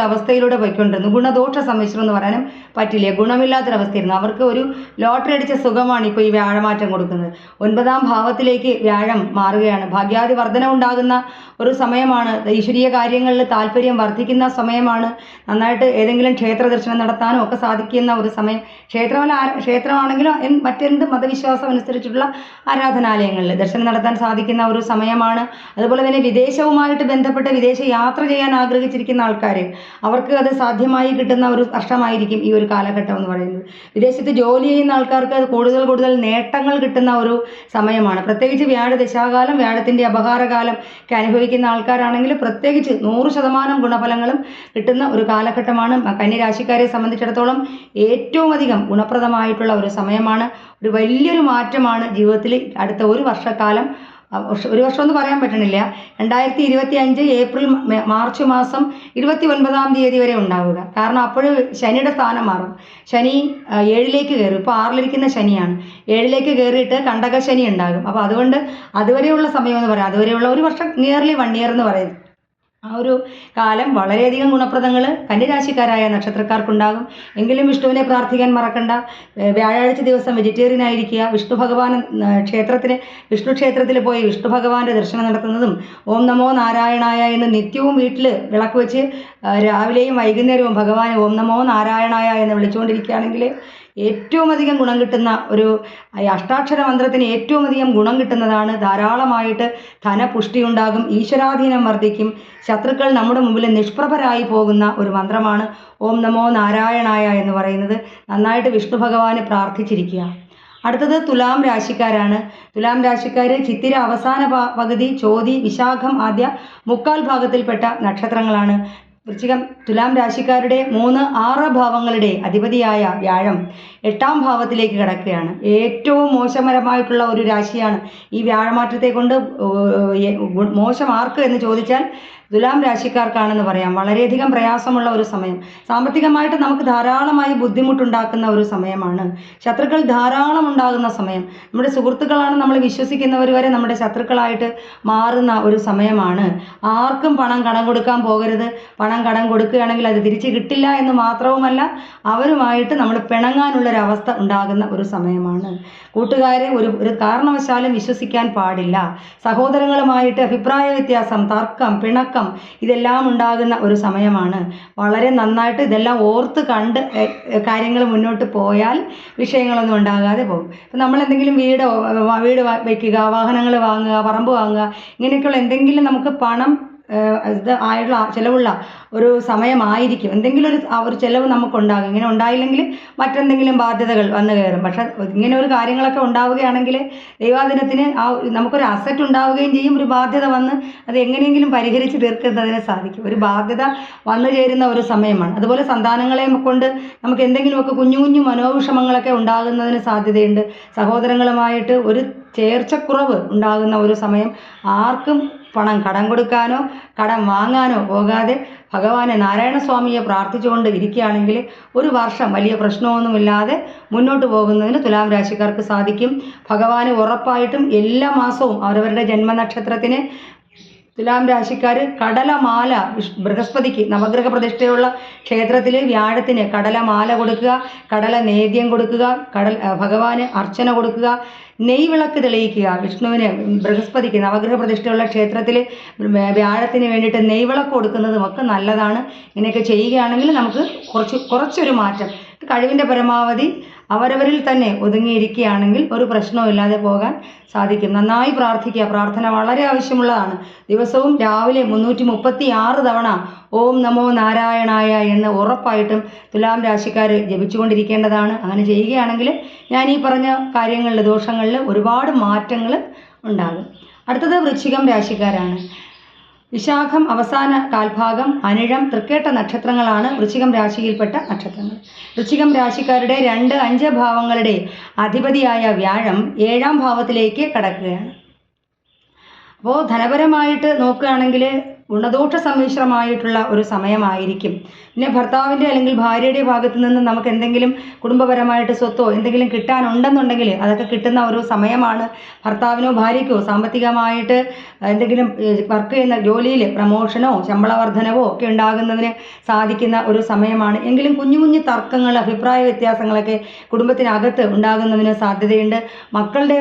S1: പോയിക്കൊണ്ടിരുന്നു. ഗുണദോഷ സമ്മിശ്രം എന്ന് പറയാനും പറ്റില്ല. ഗുണമില്ലാത്തൊരവസ്ഥയായിരുന്നു. അവർക്ക് ഒരു ലോട്ടറി അടിച്ച സുഖമാണ് ഇപ്പോൾ ഈ വ്യാഴമാറ്റം കൊടുക്കുന്നത്. ഒൻപതാം ഭാവത്തിലേക്ക് വ്യാഴം മാറുകയാണ്. ഭാഗ്യാതി വർധന ഉണ്ടാകുന്ന ഒരു സമയമാണ് ഈശ്വരീയ കാര്യങ്ങളിൽ താല്പര്യം വർദ്ധിക്കുന്ന സമയമാണ് നന്നായിട്ട് ഏതെങ്കിലും ക്ഷേത്ര ദർശനം നടത്താനും ഒക്കെ സാധിക്കുന്ന ഒരു സമയം. ക്ഷേത്രമല്ല ക്ഷേത്രമാണെങ്കിലും മറ്റെന്ത് മതവിശ്വാസം അനുസരിച്ചിട്ടുള്ള ആരാധനാലയങ്ങളിൽ ദർശനം നടത്താൻ സാധിക്കുന്ന ഒരു സമയമാണ്. അതുപോലെ തന്നെ വിദേശവുമായിട്ട് ബന്ധപ്പെട്ട് വിദേശ യാത്ര ചെയ്യാൻ ആഗ്രഹിച്ചിരിക്കുന്ന ആൾക്കാർ അവർക്ക് അത് സാധ്യമായി കിട്ടുന്ന ഒരു വർഷമായിരിക്കും ഈ ഒരു കാലഘട്ടം എന്ന് പറയുന്നത്. വിദേശത്ത് ജോലി ചെയ്യുന്ന ആൾക്കാർക്ക് കൂടുതൽ കൂടുതൽ നേട്ടങ്ങൾ കിട്ടുന്ന ഒരു സമയമാണ്. പ്രത്യേകിച്ച് വ്യാഴ ദശാകാലം വ്യാഴത്തിന്റെ അപഹാരകാലം ഒക്കെ അനുഭവിക്കുന്ന ആൾക്കാരാണെങ്കിൽ പ്രത്യേകിച്ച് നൂറ് ശതമാനം ഗുണഫലങ്ങളും കിട്ടുന്ന ഒരു കാലഘട്ടമാണ്. കന്യരാശിക്കാരെ സംബന്ധിച്ചിടത്തോളം ഏറ്റവും അധികം ഗുണപ്രദമായിട്ടുള്ള ഒരു സമയമാണ്. ഒരു വലിയൊരു മാറ്റമാണ് ജീവിതത്തിൽ അടുത്ത ഒരു വർഷക്കാലം. ഒരു വർഷം- ഒന്നും പറയാൻ പറ്റണില്ല. രണ്ടായിരത്തി ഇരുപത്തി അഞ്ച് ഏപ്രിൽ മാർച്ച് മാസം ഇരുപത്തി ഒൻപതാം തീയതി വരെ ഉണ്ടാവുക. കാരണം അപ്പോൾ ശനിയുടെ സ്ഥാനം മാറും. ശനി ഏഴിലേക്ക് കയറും. ഇപ്പോൾ ആറിലിരിക്കുന്ന ശനിയാണ്. ഏഴിലേക്ക് കയറിയിട്ട് കണ്ടക ശനി ഉണ്ടാകും. അപ്പോൾ അതുകൊണ്ട് അതുവരെയുള്ള സമയം എന്ന് പറയാം. അതുവരെയുള്ള ഒരു വർഷം നിയർലി വൺ ഇയർ എന്ന് പറയും ആ ഒരു കാലം വളരെയധികം ഗുണപ്രദങ്ങൾ കന്യരാശിക്കാരായ നക്ഷത്രക്കാർക്കുണ്ടാകും. എങ്കിലും വിഷ്ണുവിനെ പ്രാർത്ഥിക്കാൻ മറക്കണ്ട. വ്യാഴാഴ്ച ദിവസം വെജിറ്റേറിയൻ ആയിരിക്കുക. വിഷ്ണു ഭഗവാൻ ക്ഷേത്രത്തിന് വിഷ്ണു ക്ഷേത്രത്തിൽ പോയി വിഷ്ണു ഭഗവാന്റെ ദർശനം നടത്തുന്നതും ഓം നമോ നാരായണായ എന്ന് നിത്യവും വീട്ടിൽ വിളക്ക് വെച്ച് രാവിലെയും വൈകുന്നേരവും ഭഗവാൻ ഓം നമോ നാരായണായ എന്ന് വിളിച്ചുകൊണ്ടിരിക്കുകയാണെങ്കിൽ ഏറ്റവും അധികം ഗുണം കിട്ടുന്ന ഒരു അഷ്ടാക്ഷര മന്ത്രത്തിന് ഏറ്റവും അധികം ഗുണം കിട്ടുന്നതാണ് ധാരാളമായിട്ട് ധനപുഷ്ടി ഉണ്ടാകും ഈശ്വരാധീനം വർദ്ധിക്കും ശത്രുക്കൾ നമ്മുടെ മുമ്പിൽ നിഷ്പ്രഭരായി പോകുന്ന ഒരു മന്ത്രമാണ് ഓം നമോ നാരായണായ എന്ന് പറയുന്നത്. നന്നായിട്ട് വിഷ്ണു ഭഗവാന് പ്രാർത്ഥിച്ചിരിക്കുക. അടുത്തത് തുലാം രാശിക്കാരാണ്. തുലാം രാശിക്കാർ ചിത്തിര അവസാന പകുതി ചോതി വിശാഖം ആദ്യ മുക്കാൽ ഭാഗത്തിൽപ്പെട്ട നക്ഷത്രങ്ങളാണ്. വൃശ്ചികം തുലാം രാശിക്കാരുടെ മൂന്ന് ആറ് ഭാവങ്ങളുടെ അധിപതിയായ വ്യാഴം എട്ടാം ഭാവത്തിലേക്ക് കിടക്കുകയാണ്. ഏറ്റവും മോശമരമായിട്ടുള്ള ഒരു രാശിയാണ് ഈ വ്യാഴമാറ്റത്തെ കൊണ്ട് മോശം ആർക്ക് എന്ന് ചോദിച്ചാൽ തുലാം രാശിക്കാർക്കാണെന്ന് പറയാം. വളരെയധികം പ്രയാസമുള്ള ഒരു സമയം. സാമ്പത്തികമായിട്ട് നമുക്ക് ധാരാളമായി ബുദ്ധിമുട്ടുണ്ടാക്കുന്ന ഒരു സമയമാണ്. ശത്രുക്കൾ ധാരാളം ഉണ്ടാകുന്ന സമയം. നമ്മുടെ സുഹൃത്തുക്കളാണ് നമ്മൾ വിശ്വസിക്കുന്നവർ വരെ നമ്മുടെ ശത്രുക്കളായിട്ട് മാറുന്ന ഒരു സമയമാണ്. ആർക്കും പണം കടം കൊടുക്കാൻ പോകരുത്. പണം കടം കൊടുക്കുകയാണെങ്കിൽ അത് തിരിച്ച് കിട്ടില്ല എന്ന് മാത്രവുമല്ല അവരുമായിട്ട് നമ്മൾ പിണങ്ങാനുള്ളൊരവസ്ഥ ഉണ്ടാകുന്ന ഒരു സമയമാണ്. കൂട്ടുകാരെ ഒരു ഒരു കാരണവശാലും വിശ്വസിക്കാൻ പാടില്ല. സഹോദരങ്ങളുമായിട്ട് അഭിപ്രായ വ്യത്യാസം തർക്കം പിണക്കം ഇതെല്ലാം ഉണ്ടാകുന്ന ഒരു സമയമാണ്. വളരെ നന്നായിട്ട് ഇതെല്ലാം ഓർത്ത് കണ്ട് കാര്യങ്ങൾ മുന്നോട്ട് പോയാൽ വിഷയങ്ങളൊന്നും ഉണ്ടാകാതെ പോകും. ഇപ്പം നമ്മൾ എന്തെങ്കിലും വീടോ വീട് വയ്ക്കുക വാഹനങ്ങൾ വാങ്ങുക പറമ്പ് വാങ്ങുക ഇങ്ങനെയൊക്കെയുള്ള എന്തെങ്കിലും നമുക്ക് പണം ഇത് ആയുള്ള ചിലവുള്ള ഒരു സമയമായിരിക്കും. എന്തെങ്കിലും ഒരു ഒരു ചിലവ് നമുക്കുണ്ടാകും. ഇങ്ങനെ ഉണ്ടായില്ലെങ്കിൽ മറ്റെന്തെങ്കിലും ബാധ്യതകൾ വന്നു കയറും. പക്ഷെ ഇങ്ങനെ ഒരു കാര്യങ്ങളൊക്കെ ഉണ്ടാവുകയാണെങ്കിൽ ദൈവാദിനത്തിന് ആ നമുക്കൊരു അസറ്റ് ഉണ്ടാവുകയും ചെയ്യും. ഒരു ബാധ്യത വന്ന് അത് എങ്ങനെയെങ്കിലും പരിഹരിച്ച് തീർക്കുന്നതിന് സാധിക്കും. ഒരു ബാധ്യത വന്നു ചേരുന്ന ഒരു സമയമാണ്. അതുപോലെ സന്താനങ്ങളെ കൊണ്ട് നമുക്ക് എന്തെങ്കിലുമൊക്കെ കുഞ്ഞു കുഞ്ഞു മനോവിഷമങ്ങളൊക്കെ ഉണ്ടാകുന്നതിന് സാധ്യതയുണ്ട്. സഹോദരങ്ങളുമായിട്ട് ഒരു ചേർച്ചക്കുറവ് ഉണ്ടാകുന്ന ഒരു സമയം ആർക്കും പണം കടം കൊടുക്കാനോ കടം വാങ്ങാനോ പോകാതെ ഭഗവാനെ നാരായണസ്വാമിയെ പ്രാർത്ഥിച്ചുകൊണ്ട് ഇരിക്കുകയാണെങ്കിൽ ഒരു വർഷം വലിയ പ്രശ്നമൊന്നുമില്ലാതെ മുന്നോട്ട് പോകുന്നതിന് തുലാം രാശിക്കാർക്ക് സാധിക്കും. ഭഗവാന് ഉറപ്പായിട്ടും എല്ലാ മാസവും അവരവരുടെ ജന്മനക്ഷത്രത്തിന് തുലാം രാശിക്കാർ കടലമാല ബൃഹസ്പതിക്ക് നവഗ്രഹ പ്രതിഷ്ഠയുള്ള ക്ഷേത്രത്തിൽ വ്യാഴത്തിന് കടലമാല കൊടുക്കുക കടല നേദ്യം കൊടുക്കുക കടൽ ഭഗവാന് അർച്ചന കൊടുക്കുക നെയ്വിളക്ക് തെളിയിക്കുക വിഷ്ണുവിന് ബൃഹസ്പതിക്ക് നവഗ്രഹ പ്രതിഷ്ഠയുള്ള ക്ഷേത്രത്തിൽ വ്യാഴത്തിന് വേണ്ടിയിട്ട് നെയ്വിളക്ക് കൊടുക്കുന്നതും ഒക്കെ നല്ലതാണ്. ഇങ്ങനെയൊക്കെ ചെയ്യുകയാണെങ്കിൽ നമുക്ക് കുറച്ച് കുറച്ചൊരു മാറ്റം. കഴിവിന്റെ പരമാവധി അവരവരിൽ തന്നെ ഒതുങ്ങിയിരിക്കുകയാണെങ്കിൽ ഒരു പ്രശ്നവും ഇല്ലാതെ പോകാൻ സാധിക്കും. നന്നായി പ്രാർത്ഥിക്കുക. പ്രാർത്ഥന വളരെ ആവശ്യമുള്ളതാണ്. ദിവസവും രാവിലെ മുന്നൂറ്റി മുപ്പത്തി ആറ് തവണ ഓം നമോ നാരായണായ എന്ന് ഉറപ്പായിട്ടും തുലാം രാശിക്കാർ ജപിച്ചുകൊണ്ടിരിക്കേണ്ടതാണ്. അങ്ങനെ ചെയ്യുകയാണെങ്കിൽ ഞാൻ ഈ പറഞ്ഞ കാര്യങ്ങളിൽ ദോഷങ്ങളിൽ ഒരുപാട് മാറ്റങ്ങൾ ഉണ്ടാകും. അടുത്തത് വൃശ്ചികം രാശിക്കാരാണ്. വിശാഖം അവസാന കാൽഭാഗം അനിഴം തൃക്കേട്ട നക്ഷത്രങ്ങളാണ് വൃശ്ചികം രാശിയിൽപ്പെട്ട നക്ഷത്രങ്ങൾ. വൃശ്ചികം രാശിക്കാരുടെ രണ്ട് അഞ്ച് ഭാവങ്ങളുടെ അധിപതിയായ വ്യാഴം ഏഴാം ഭാവത്തിലേക്ക് കടക്കുകയാണ്. അപ്പോൾ ധനപരമായിട്ട് നോക്കുകയാണെങ്കിൽ ഗുണദോഷ സമ്മിശ്രമായിട്ടുള്ള ഒരു സമയമായിരിക്കും. പിന്നെ ഭർത്താവിന്റെ അല്ലെങ്കിൽ ഭാര്യയുടെ ഭാഗത്തു നിന്ന് നമുക്ക് എന്തെങ്കിലും കുടുംബപരമായിട്ട് സ്വത്തോ എന്തെങ്കിലും കിട്ടാനുണ്ടെന്നുണ്ടെങ്കിൽ അതൊക്കെ കിട്ടുന്ന ഒരു സമയമാണ് ഭർത്താവിനോ ഭാര്യയ്ക്കോ സാമ്പത്തികമായിട്ട് എന്തെങ്കിലും വർക്ക് ചെയ്യുന്ന ജോലിയിൽ പ്രമോഷനോ ശമ്പള വർധനവോ ഒക്കെ ഉണ്ടാകുന്നതിന് സാധിക്കുന്ന ഒരു സമയമാണ്. എങ്കിലും കുഞ്ഞു കുഞ്ഞു തർക്കങ്ങൾ അഭിപ്രായ വ്യത്യാസങ്ങളൊക്കെ കുടുംബത്തിനകത്ത് ഉണ്ടാകുന്നതിന് സാധ്യതയുണ്ട്. മക്കളുടെ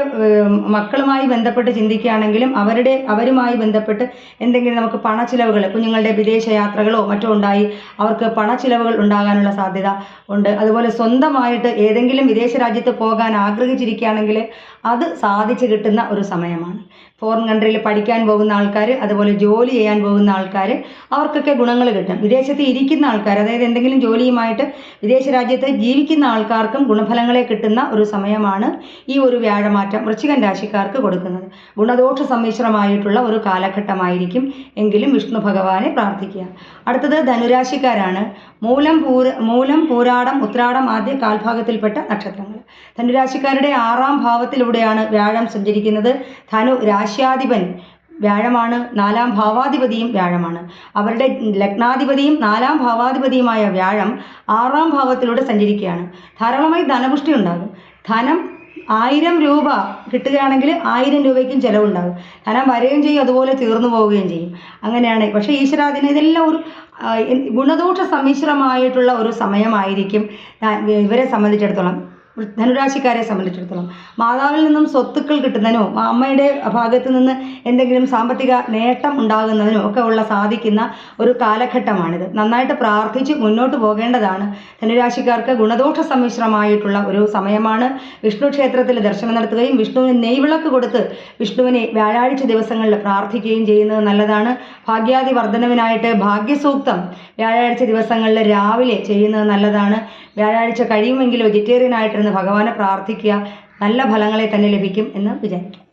S1: മക്കളുമായി ബന്ധപ്പെട്ട് ചിന്തിക്കുകയാണെങ്കിലും അവരുടെ അവരുമായി ബന്ധപ്പെട്ട് എന്തെങ്കിലും നമുക്ക് പണച്ചിലവുകൾ കുഞ്ഞുങ്ങളുടെ വിദേശ യാത്രകളോ മറ്റോ ഉണ്ടായി അവർക്ക് പണച്ചിലവുകൾ ഉണ്ടാകാനുള്ള സാധ്യത ഉണ്ട്. അതുപോലെ സ്വന്തമായിട്ട് ഏതെങ്കിലും വിദേശ രാജ്യത്ത് പോകാൻ ആഗ്രഹിച്ചിരിക്കുകയാണെങ്കിൽ അത് സാധിച്ചു കിട്ടുന്ന ഒരു സമയമാണ്. ഫോറിൻ കൺട്രിയിൽ പഠിക്കാൻ പോകുന്ന ആൾക്കാർ അതുപോലെ ജോലി ചെയ്യാൻ പോകുന്ന ആൾക്കാർ അവർക്കൊക്കെ ഗുണങ്ങൾ കിട്ടും. വിദേശത്ത് ഇരിക്കുന്ന ആൾക്കാർ അതായത് എന്തെങ്കിലും ജോലിയുമായിട്ട് വിദേശ രാജ്യത്ത് ജീവിക്കുന്ന ആൾക്കാർക്കും ഗുണഫലങ്ങളെ കിട്ടുന്ന ഒരു സമയമാണ് ഈ ഒരു വ്യാഴമാറ്റം വൃശ്ചികൻ രാശിക്കാർക്ക് കൊടുക്കുന്നത്. ഗുണദോഷ സമ്മിശ്രമായിട്ടുള്ള ഒരു കാലഘട്ടമായിരിക്കും എങ്കിലും വിഷ്ണു ഭഗവാനെ പ്രാർത്ഥിക്കുക. അടുത്തത് ധനുരാശിക്കാരാണ്. മൂലം പൂര മൂലം പൂരാടം ഉത്രാടം ആദ്യ കാൽഭാഗത്തിൽപ്പെട്ട നക്ഷത്രങ്ങൾ. ധനുരാശിക്കാരുടെ ആറാം ഭാവത്തിലൂടെയാണ് വ്യാഴം സഞ്ചരിക്കുന്നത്. ധനു രാശ്യാധിപൻ വ്യാഴമാണ് നാലാം ഭാവാധിപതിയും വ്യാഴമാണ്. അവരുടെ ലഗ്നാധിപതിയും നാലാം ഭാവാധിപതിയുമായ വ്യാഴം ആറാം ഭാവത്തിലൂടെ സഞ്ചരിക്കുകയാണ്. ധാരാളമായി ധനപുഷ്ടി ഉണ്ടാകും. ധനം ആയിരം രൂപ കിട്ടുകയാണെങ്കിൽ ആയിരം രൂപയ്ക്കും ചിലവുണ്ടാകും. ധനം വരികയും ചെയ്യും അതുപോലെ തീർന്നു പോവുകയും ചെയ്യും. അങ്ങനെയാണ്. പക്ഷേ ഈശ്വരാധീനം ഇതെല്ലാം ഒരു ഗുണദോഷ സമ്മിശ്രമായിട്ടുള്ള ഒരു സമയമായിരിക്കും ഇവരെ സംബന്ധിച്ചിടത്തോളം. ധനുരാശിക്കാരെ സംബന്ധിച്ചിടത്തോളം. മാതാവിൽ നിന്നും സ്വത്തുക്കൾ കിട്ടുന്നതിനോ അമ്മയുടെ ഭാഗത്ത് നിന്ന് എന്തെങ്കിലും സാമ്പത്തിക നേട്ടം ഉണ്ടാകുന്നതിനോ ഒക്കെ ഉള്ള സാധിക്കുന്ന ഒരു കാലഘട്ടമാണിത്. നന്നായിട്ട് പ്രാർത്ഥിച്ച് മുന്നോട്ട് പോകേണ്ടതാണ്. ധനുരാശിക്കാർക്ക് ഗുണദോഷ സമ്മിശ്രമായിട്ടുള്ള ഒരു സമയമാണ്. വിഷ്ണു ക്ഷേത്രത്തിൽ ദർശനം നടത്തുകയും വിഷ്ണുവിന് നെയ്വിളക്ക് കൊടുത്ത് വിഷ്ണുവിനെ വ്യാഴാഴ്ച ദിവസങ്ങളിൽ പ്രാർത്ഥിക്കുകയും ചെയ്യുന്നത് നല്ലതാണ്. ഭാഗ്യാദി വർധനവിനായിട്ട് ഭാഗ്യസൂക്തം വ്യാഴാഴ്ച ദിവസങ്ങളിൽ രാവിലെ ചെയ്യുന്നത് നല്ലതാണ്. വ്യാഴാഴ്ച കഴിയുമെങ്കിൽ വെജിറ്റേറിയൻ ആയിട്ടിരുന്ന് ഭഗവാനെ പ്രാർത്ഥിക്കുക. നല്ല ഫലങ്ങളെ തന്നെ ലഭിക്കും എന്ന് വിചാരിക്കും.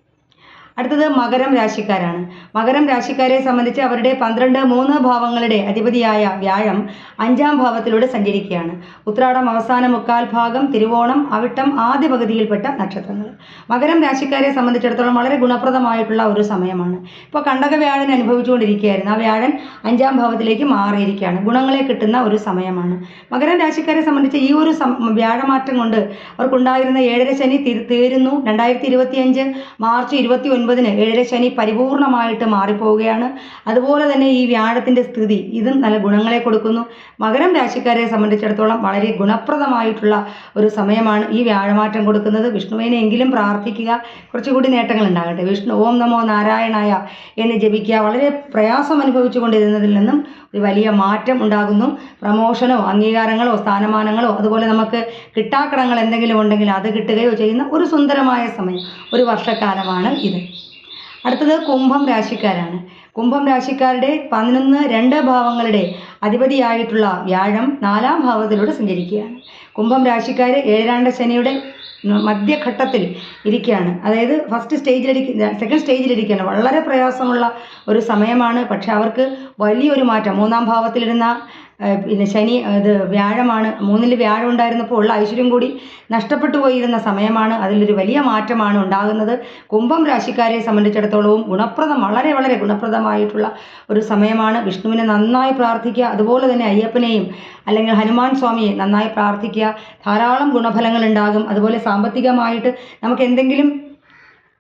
S1: അടുത്തത് മകരം രാശിക്കാരാണ്. മകരം രാശിക്കാരെ സംബന്ധിച്ച് അവരുടെ പന്ത്രണ്ട് മൂന്ന് ഭാവങ്ങളുടെ അധിപതിയായ വ്യാഴം അഞ്ചാം ഭാവത്തിലൂടെ സഞ്ചരിക്കുകയാണ്. ഉത്രാടം അവസാന മുക്കാൽ ഭാഗം തിരുവോണം അവിട്ടം ആദ്യ പകുതിയിൽപ്പെട്ട നക്ഷത്രങ്ങൾ. മകരം രാശിക്കാരെ സംബന്ധിച്ചിടത്തോളം വളരെ ഗുണപ്രദമായിട്ടുള്ള ഒരു സമയമാണ്. ഇപ്പോൾ കണ്ടക വ്യാഴൻ അനുഭവിച്ചുകൊണ്ടിരിക്കുകയായിരുന്നു. ആ വ്യാഴൻ അഞ്ചാം ഭാവത്തിലേക്ക് മാറിയിരിക്കുകയാണ്. ഗുണങ്ങളെ കിട്ടുന്ന ഒരു സമയമാണ്. മകരം രാശിക്കാരെ സംബന്ധിച്ച് ഈ ഒരു വ്യാഴമാറ്റം കൊണ്ട് അവർക്കുണ്ടായിരുന്ന ഏഴര ശനി തീരുന്നു. രണ്ടായിരത്തി ഇരുപത്തിയഞ്ച് മാർച്ച് ഇരുപത്തി ഒൻപതിന് ഏഴര ശനി പരിപൂർണമായിട്ട് മാറിപ്പോവുകയാണ്. അതുപോലെ തന്നെ ഈ വ്യാഴത്തിന്റെ സ്ഥിതി ഇതും നല്ല ഗുണങ്ങളെ കൊടുക്കുന്നു. മകരം രാശിക്കാരെ സംബന്ധിച്ചിടത്തോളം വളരെ ഗുണപ്രദമായിട്ടുള്ള ഒരു സമയമാണ് ഈ വ്യാഴമാറ്റം കൊടുക്കുന്നത്. വിഷ്ണുവിനെ എങ്കിലും പ്രാർത്ഥിക്കുക. കുറച്ചുകൂടി നേട്ടങ്ങൾ ഉണ്ടാകട്ടെ. വിഷ്ണു ഓം നമോ നാരായണായ എന്ന് ജപിക്കുക. വളരെ പ്രയാസം അനുഭവിച്ചുകൊണ്ടിരുന്നതിൽ നിന്നും ഒരു വലിയ മാറ്റം ഉണ്ടാകുന്നു. പ്രമോഷനോ അംഗീകാരങ്ങളോ സ്ഥാനമാനങ്ങളോ അതുപോലെ നമുക്ക് കിട്ടാക്കടങ്ങൾ എന്തെങ്കിലും ഉണ്ടെങ്കിൽ അത് കിട്ടുകയോ ചെയ്യുന്ന ഒരു സുന്ദരമായ സമയം ഒരു വർഷക്കാലമാണ് ഇത്. അടുത്തത് കുംഭം രാശിക്കാരാണ്. കുംഭം രാശിക്കാരുടെ പതിനൊന്ന് രണ്ട് ഭാവങ്ങളുടെ അധിപതിയായിട്ടുള്ള വ്യാഴം നാലാം ഭാവത്തിലൂടെ സഞ്ചരിക്കുകയാണ്. കുംഭം രാശിക്കാർ ഏഴാണ്ട് ശനിയുടെ മധ്യഘട്ടത്തിൽ ഇരിക്കുകയാണ്. അതായത് ഫസ്റ്റ് സ്റ്റേജിലിരിക്കുന്ന സെക്കൻഡ് സ്റ്റേജിലിരിക്കുകയാണ് വളരെ പ്രയാസമുള്ള ഒരു സമയമാണ്. പക്ഷെ അവർക്ക് വലിയൊരു മാറ്റം. മൂന്നാം ഭാവത്തിലിരുന്ന പിന്നെ ശനി ഇത് വ്യാഴമാണ്. മൂന്നിൽ വ്യാഴം ഉണ്ടായിരുന്നപ്പോൾ ഉള്ള ഐശ്വര്യം കൂടി നഷ്ടപ്പെട്ടു പോയിരുന്ന സമയമാണ്. അതിലൊരു വലിയ മാറ്റമാണ് ഉണ്ടാകുന്നത്. കുംഭം രാശിക്കാരെ സംബന്ധിച്ചിടത്തോളവും ഗുണപ്രദം വളരെ വളരെ ഗുണപ്രദമായിട്ടുള്ള ഒരു സമയമാണ്. വിഷ്ണുവിനെ നന്നായി പ്രാർത്ഥിക്കുക അതുപോലെ തന്നെ അയ്യപ്പനെയും അല്ലെങ്കിൽ ഹനുമാൻ സ്വാമിയെ നന്നായി പ്രാർത്ഥിക്കുക. ധാരാളം ഗുണഫലങ്ങൾ ഉണ്ടാകും. അതുപോലെ സാമ്പത്തികമായിട്ട് നമുക്ക് എന്തെങ്കിലും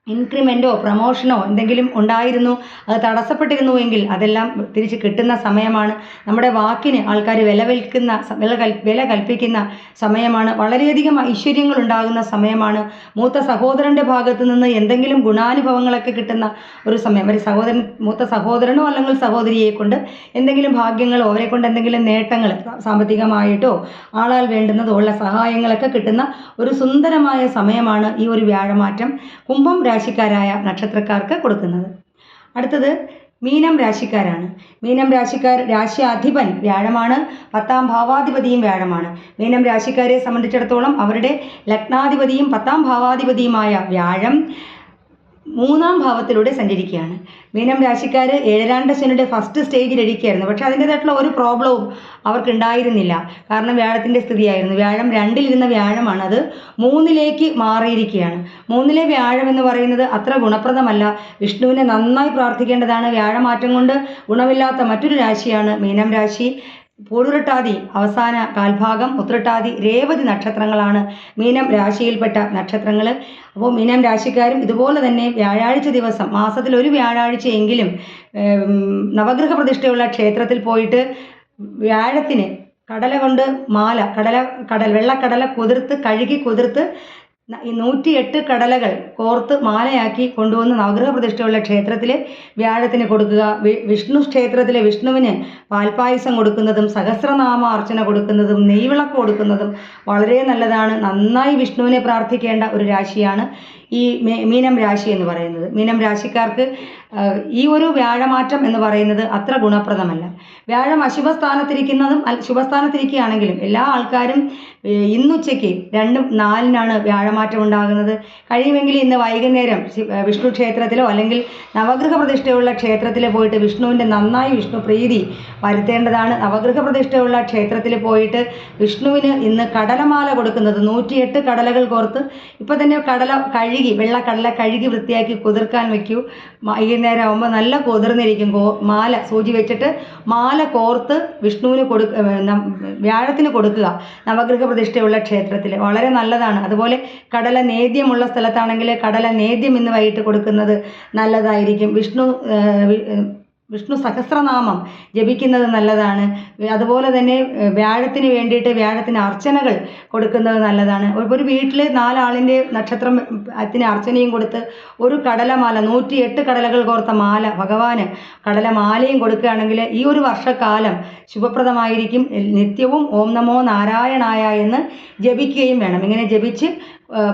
S1: ഇൻക്രിമെന്റോ പ്രമോഷനോ എന്തെങ്കിലും ഉണ്ടായിരുന്നു അത് തടസ്സപ്പെട്ടിരുന്നു എങ്കിൽ അതെല്ലാം തിരിച്ച് കിട്ടുന്ന സമയമാണ്. നമ്മുടെ വാക്കിന് ആൾക്കാർ വില വിൽക്കുന്ന വില കൽ വില കൽപ്പിക്കുന്ന സമയമാണ്. വളരെയധികം ഐശ്വര്യങ്ങൾ ഉണ്ടാകുന്ന സമയമാണ്. മൂത്ത സഹോദരന്റെ ഭാഗത്തു നിന്ന് എന്തെങ്കിലും ഗുണാനുഭവങ്ങളൊക്കെ കിട്ടുന്ന ഒരു സമയം. ഒരു സഹോദരൻ മൂത്ത സഹോദരനോ അല്ലെങ്കിൽ സഹോദരിയെ കൊണ്ട് എന്തെങ്കിലും ഭാഗ്യങ്ങളോ അവരെ കൊണ്ട് എന്തെങ്കിലും നേട്ടങ്ങൾ സാമ്പത്തികമായിട്ടോ ആളാൽ വേണ്ടുന്നതോ ഉള്ള സഹായങ്ങളൊക്കെ കിട്ടുന്ന ഒരു സുന്ദരമായ സമയമാണ് ഈ ഒരു വ്യാഴമാറ്റം. കുംഭം രാശിക്കാരായ നക്ഷത്രക്കാർക്ക് കൊടുക്കുന്നത്. അടുത്തത് മീനം രാശിക്കാരാണ്. മീനം രാശിക്കാർ രാശി അധിപൻ വ്യാഴമാണ് പത്താം ഭാവാധിപതിയും വ്യാഴമാണ്. മീനം രാശിക്കാരെ സംബന്ധിച്ചിടത്തോളം അവരുടെ ലഗ്നാധിപതിയും പത്താം ഭാവാധിപതിയുമായ വ്യാഴം മൂന്നാം ഭാവത്തിലൂടെ സഞ്ചരിക്കുകയാണ്. മീനം രാശിക്കാർ ഏഴരാണ്ട ശനിയുടെ ഫസ്റ്റ് സ്റ്റേജിൽ ഇരിക്കുകയായിരുന്നു. പക്ഷെ അതിന്റേതായിട്ടുള്ള ഒരു പ്രോബ്ലവും അവർക്ക് ഉണ്ടായിരുന്നില്ല കാരണം വ്യാഴത്തിന്റെ സ്ഥിതിയായിരുന്നു. വ്യാഴം രണ്ടിലിരുന്ന വ്യാഴമാണ്. അത് മൂന്നിലേക്ക് മാറിയിരിക്കുകയാണ്. മൂന്നിലെ വ്യാഴം എന്ന് പറയുന്നത് അത്ര ഗുണപ്രദമല്ല. വിഷ്ണുവിനെ നന്നായി പ്രാർത്ഥിക്കേണ്ടതാണ്. വ്യാഴമാറ്റം കൊണ്ട് ഗുണമില്ലാത്ത മറ്റൊരു രാശിയാണ് മീനം രാശി. പൂടുരട്ടാതി അവസാന കാൽഭാഗം ഉത്രട്ടാതി രേവതി നക്ഷത്രങ്ങളാണ് മീനം രാശിയിൽപ്പെട്ട നക്ഷത്രങ്ങൾ അപ്പോൾ മീനം രാശിക്കാരും ഇതുപോലെ തന്നെ വ്യാഴാഴ്ച ദിവസം മാസത്തിൽ ഒരു വ്യാഴാഴ്ചയെങ്കിലും നവഗ്രഹ പ്രതിഷ്ഠയുള്ള ക്ഷേത്രത്തിൽ പോയിട്ട് വ്യാഴത്തിന് കടല കൊണ്ട് മാല കടല കടൽ വെള്ളക്കടല കുതിർത്ത് കഴുകി കുതിർത്ത് നൂറ്റിയെട്ട് കടലകൾ കോർത്ത് മാലയാക്കി കൊണ്ടുവന്ന് നവഗ്രഹ പ്രതിഷ്ഠയുള്ള ക്ഷേത്രത്തിലെ വ്യാഴത്തിന് കൊടുക്കുക വിഷ്ണു ക്ഷേത്രത്തിലെ വിഷ്ണുവിന് പാൽപ്പായസം കൊടുക്കുന്നതും സഹസ്രനാമ അർച്ചന കൊടുക്കുന്നതും നെയ്വിളക്ക് കൊടുക്കുന്നതും വളരെ നല്ലതാണ്. നന്നായി വിഷ്ണുവിനെ പ്രാർത്ഥിക്കേണ്ട ഒരു രാശിയാണ് ഈ മീനം രാശി എന്ന് പറയുന്നത്. മീനം രാശിക്കാർക്ക് ഈ ഒരു വ്യാഴമാറ്റം എന്ന് പറയുന്നത് അത്ര ഗുണപ്രദമല്ല. വ്യാഴം അശുഭസ്ഥാനത്തിരിക്കുന്നതും ശുഭസ്ഥാനത്തിരിക്കുകയാണെങ്കിലും എല്ലാ ആൾക്കാരും ഇന്നുച്ചയ്ക്ക് രണ്ടും നാലിനാണ് വ്യാഴമാറ്റം ഉണ്ടാകുന്നത്. കഴിയുമെങ്കിൽ ഇന്ന് വൈകുന്നേരം വിഷ്ണു ക്ഷേത്രത്തിലോ അല്ലെങ്കിൽ നവഗ്രഹ പ്രതിഷ്ഠയുള്ള ക്ഷേത്രത്തിൽ പോയിട്ട് വിഷ്ണുവിന്റെ നന്നായി വിഷ്ണു പ്രീതി വരുത്തേണ്ടതാണ്. നവഗ്രഹ പ്രതിഷ്ഠയുള്ള ക്ഷേത്രത്തിൽ പോയിട്ട് വിഷ്ണുവിന് ഇന്ന് കടലമാല കൊടുക്കുന്നത് നൂറ്റിയെട്ട് കടലകൾ കോർത്ത് ഇപ്പോൾ തന്നെ കടല കഴുകി വെള്ള കടല കഴുകി വൃത്തിയാക്കി കുതിർക്കാൻ വെക്കൂ. വൈകുന്നേരം ആകുമ്പോൾ നല്ല കുതിർന്നിരിക്കും. കോ മാല സൂചി വെച്ചിട്ട് മാല കോർത്ത് വിഷ്ണുവിന് കൊടുക്ക വ്യാഴത്തിന് കൊടുക്കുക. നവഗ്രഹ പ്രതിഷ്ഠയുള്ള ക്ഷേത്രത്തിൽ വളരെ നല്ലതാണ്. അതുപോലെ കടല നേദ്യമുള്ള സ്ഥലത്താണെങ്കിൽ കടല നേദ്യം ഇന്ന് വൈകിട്ട് കൊടുക്കുന്നത് നല്ലതായിരിക്കും. വിഷ്ണു വിഷ്ണു സഹസ്രനാമം ജപിക്കുന്നത് നല്ലതാണ്. അതുപോലെ തന്നെ വ്യാഴത്തിന് വേണ്ടിയിട്ട് വ്യാഴത്തിന് അർച്ചനകൾ കൊടുക്കുന്നത് നല്ലതാണ്. ഒരു- വീട്ടിൽ നാലാളിന്റെ നക്ഷത്രം അതിന് അർച്ചനയും കൊടുത്ത് ഒരു കടലമാല നൂറ്റിയെട്ട് കടലകൾ കോർത്ത മാല ഭഗവാന് കടലമാലയും കൊടുക്കുകയാണെങ്കിൽ ഈ ഒരു വർഷക്കാലം ശുഭപ്രദമായിരിക്കും. നിത്യവും ഓം നമോ നാരായണായ എന്ന് ജപിക്കുകയും വേണം. ഇങ്ങനെ ജപിച്ച്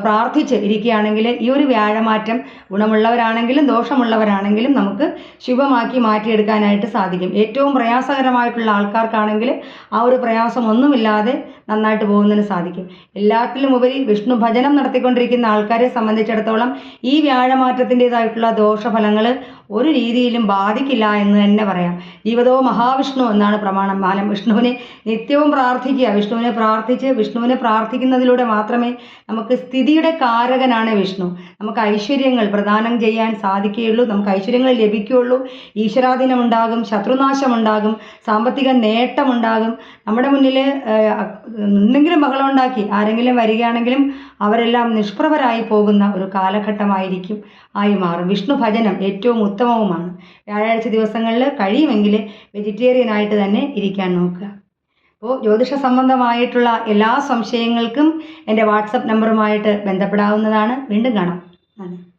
S1: പ്രാർത്ഥിച്ച് ഇരിക്കുകയാണെങ്കിൽ ഈ ഒരു വ്യാഴമാറ്റം ഗുണമുള്ളവരാണെങ്കിലും ദോഷമുള്ളവരാണെങ്കിലും നമുക്ക് ശുഭമാക്കി മാറ്റിയെടുക്കാനായിട്ട് സാധിക്കും. ഏറ്റവും പ്രയാസകരമായിട്ടുള്ള ആൾക്കാർക്കാണെങ്കിൽ ആ ഒരു പ്രയാസം ഒന്നുമില്ലാതെ നന്നായിട്ട് പോകുന്നതിന് സാധിക്കും. എല്ലാത്തിലും ഉപരി വിഷ്ണു ഭജനം നടത്തിക്കൊണ്ടിരിക്കുന്ന ആൾക്കാരെ സംബന്ധിച്ചിടത്തോളം ഈ വ്യാഴമാറ്റത്തിന്റെതായിട്ടുള്ള ദോഷഫലങ്ങൾ ഒരു രീതിയിലും ബാധിക്കില്ല എന്ന് തന്നെ പറയാം. ജീവതോ മഹാവിഷ്ണു എന്നാണ് പ്രമാണം. ബാലം വിഷ്ണുവിനെ നിത്യവും പ്രാർത്ഥിക്കുക. വിഷ്ണുവിനെ പ്രാർത്ഥിച്ച് വിഷ്ണുവിനെ പ്രാർത്ഥിക്കുന്നതിലൂടെ മാത്രമേ നമുക്ക് സ്ഥിതിയുടെ കാരകനാണ് വിഷ്ണു. നമുക്ക് ഐശ്വര്യങ്ങൾ പ്രദാനം ചെയ്യാൻ സാധിക്കുകയുള്ളൂ നമുക്ക് ഐശ്വര്യങ്ങൾ ലഭിക്കുകയുള്ളൂ. ഈശ്വരാധീനം ഉണ്ടാകും ശത്രുനാശം ഉണ്ടാകും സാമ്പത്തിക നേട്ടമുണ്ടാകും. നമ്മുടെ മുന്നിൽ എന്തെങ്കിലും ബഹളം ഉണ്ടാക്കി ആരെങ്കിലും വരികയാണെങ്കിലും അവരെല്ലാം നിഷ്പ്രഭരായി പോകുന്ന ഒരു കാലഘട്ടമായിരിക്കും ആയി മാറും. വിഷ്ണു ഭജനം ഏറ്റവും ഉത്തമവുമാണ്. വ്യാഴാഴ്ച ദിവസങ്ങളിൽ കഴിയുമെങ്കിൽ വെജിറ്റേറിയൻ ആയിട്ട് തന്നെ ഇരിക്കാൻ നോക്കുക. അപ്പോൾ ജ്യോതിഷ സംബന്ധമായിട്ടുള്ള എല്ലാ സംശയങ്ങൾക്കും എന്റെ വാട്സപ്പ് നമ്പറുമായിട്ട് ബന്ധപ്പെടാവുന്നതാണ്. വീണ്ടും കാണാം. Ana.